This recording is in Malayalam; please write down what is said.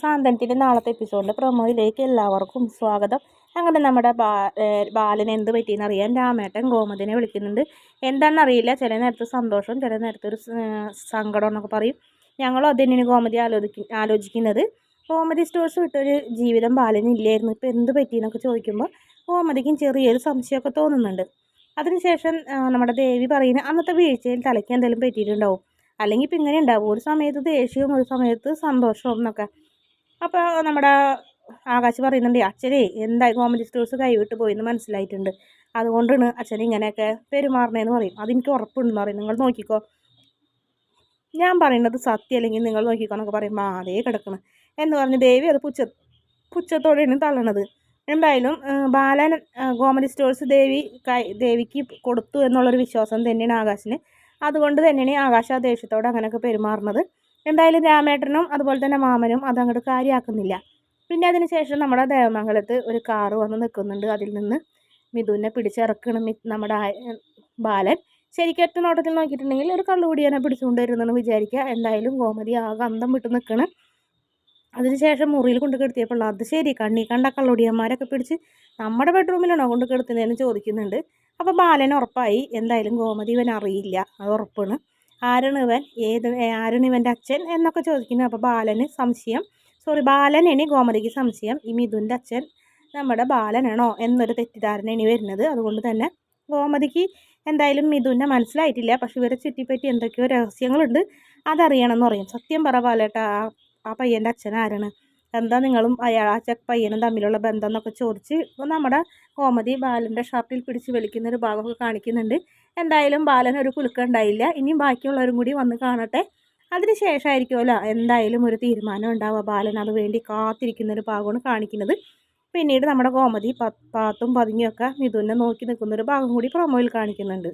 സാന്ത്വനത്തിന്റെ നാളത്തെ എപ്പിസോഡിന്റെ പ്രൊമോയിലേക്ക് എല്ലാവർക്കും സ്വാഗതം. അങ്ങനെ നമ്മുടെ ബാ ബാലന് എന്ത് പറ്റിയെന്ന് അറിയാൻ രാമേട്ടൻ ഗോമതിനെ വിളിക്കുന്നുണ്ട്. എന്താണെന്നറിയില്ല. ചില നേരത്ത് സന്തോഷം ചില നേരത്തെ ഒരു സങ്കടം എന്നൊക്കെ പറയും. ഞങ്ങളും അത് തന്നെയാണ് ഗോമതി ആലോചിക്കും ആലോചിക്കുന്നത്. ഗോമതി സ്റ്റോഴ്സ് വിട്ടൊരു ജീവിതം ബാലന് ഇല്ലായിരുന്നു. ഇപ്പോൾ എന്ത് പറ്റിയെന്നൊക്കെ ചോദിക്കുമ്പോൾ ഗോമതിക്കും ചെറിയൊരു സംശയമൊക്കെ തോന്നുന്നുണ്ട്. അതിനുശേഷം നമ്മുടെ ദേവി പറയുന്നത് അന്നത്തെ വീഴ്ചയിൽ തലയ്ക്ക് എന്തെങ്കിലും പറ്റിയിട്ടുണ്ടാവും. അല്ലെങ്കിൽ ഇപ്പം ഇങ്ങനെ ഉണ്ടാവും. ഒരു സമയത്ത് ദേഷ്യവും ഒരു സമയത്ത് സന്തോഷവും എന്നൊക്കെ. അപ്പോൾ നമ്മുടെ ആകാശ് പറയുന്നുണ്ട് അച്ഛനെ എന്തായി കോമഡി സ്റ്റോഴ്സ് കൈവിട്ട് പോയെന്ന് മനസ്സിലായിട്ടുണ്ട്. അതുകൊണ്ടാണ് അച്ഛൻ ഇങ്ങനെയൊക്കെ പെരുമാറണേന്ന് പറയും. അതെനിക്ക് ഉറപ്പുണ്ടെന്ന് പറയും. നിങ്ങൾ നോക്കിക്കോ. ഞാൻ പറയുന്നത് സത്യം അല്ലെങ്കിൽ നിങ്ങൾ നോക്കിക്കോ എന്നൊക്കെ പറയും. അതേ കിടക്കണം. എന്ന് പറഞ്ഞ് ദേവി അത് പുച്ഛ പുച്ഛത്തോടെയാണ് തള്ളണത്. എന്തായാലും ബാലൻ കോമഡി സ്റ്റോഴ്സ് ദേവി ദേവിക്ക് കൊടുത്തു എന്നുള്ളൊരു വിശ്വാസം തന്നെയാണ് ആകാശിന്. അതുകൊണ്ട് തന്നെയാണ് ആകാശ ആ ദേഷ്യത്തോടെ അങ്ങനെയൊക്കെ പെരുമാറുന്നത്. എന്തായാലും രാമേട്ടനും അതുപോലെ തന്നെ മാമനും അതങ്ങോട്ട് കാര്യമാക്കുന്നില്ല പിന്നെ അതിന് ശേഷം നമ്മുടെ ദേവമംഗലത്ത് ഒരു കാറ് വന്ന് നിൽക്കുന്നുണ്ട്. അതിൽ നിന്ന് മിഥുനെ പിടിച്ചിറക്കണം നമ്മുടെ ബാലൻ. ശരിക്കും ഒറ്റ നോട്ടത്തിൽ നോക്കിയിട്ടുണ്ടെങ്കിൽ ഒരു കള്ളുകൂടിയനെ പിടിച്ചുകൊണ്ട് വരുന്നെന്ന് വിചാരിക്കുക. എന്തായാലും ഗോമതി ആകെ അന്തം വിട്ട് നിൽക്കണം. അതിനുശേഷം മുറിയിൽ കൊണ്ട് കിടത്തിയപ്പോൾ അത് ശരി. കണ്ണി കണ്ട കള്ളുടിയന്മാരൊക്കെ പിടിച്ച് നമ്മുടെ ബെഡ്റൂമിലാണോ കൊണ്ട് കിടത്തുന്നതെന്ന് ചോദിക്കുന്നുണ്ട്. അപ്പോൾ ബാലൻ ഉറപ്പായി. എന്തായാലും ഗോമതി ഇവൻ അറിയില്ല അത് ഉറപ്പാണ്. ആരാണ് ഇവൻ ഏത് ആരാണ് ഇവന്റെ അച്ഛൻ എന്നൊക്കെ ചോദിക്കുന്നു. അപ്പോൾ ബാലന് സംശയം. സോറി ബാലനാണ് ഗോമതിക്ക് സംശയം. ഈ മിഥുന്റെ അച്ഛൻ നമ്മുടെ ബാലനാണോ എന്നൊരു തെറ്റിദ്ധാരണ ഇനി വരുന്നത്. അതുകൊണ്ട് തന്നെ ഗോമതിക്ക് എന്തായാലും മിഥുനെ മനസ്സിലായിട്ടില്ല. പക്ഷെ ഇവരെ ചുറ്റിപ്പറ്റി എന്തൊക്കെയോ രഹസ്യങ്ങളുണ്ട്. അതറിയണം എന്ന് പറയും. സത്യം പറ ബാലേട്ടാ ആ പയ്യന്റെ അച്ഛൻ ആരാണ്? എന്താ നിങ്ങളും അയാൾ ആ ചെക്ക് പയ്യനും തമ്മിലുള്ള ബന്ധം എന്നൊക്കെ ചോദിച്ച് നമ്മുടെ കോമതി ബാലന്റെ ഷർട്ടിൽ പിടിച്ച് വലിക്കുന്ന ഒരു ഭാഗമൊക്കെ കാണിക്കുന്നുണ്ട്. എന്തായാലും ബാലൻ ഒരു കുലുക്കം ഉണ്ടായില്ല. ഇനിയും ബാക്കിയുള്ളവരും കൂടി വന്ന് കാണട്ടെ. അതിന് ശേഷമായിരിക്കുമല്ലോ എന്തായാലും ഒരു തീരുമാനം ഉണ്ടാവുക. ബാലൻ അത് വേണ്ടി കാത്തിരിക്കുന്ന ഒരു ഭാഗമാണ് കാണിക്കുന്നത്. പിന്നീട് നമ്മുടെ കോമതി പാത്തും പതുങ്ങിയൊക്കെ മിഥുനെ നോക്കി നിൽക്കുന്ന ഒരു ഭാഗം കൂടി പ്രൊമോയിൽ കാണിക്കുന്നുണ്ട്.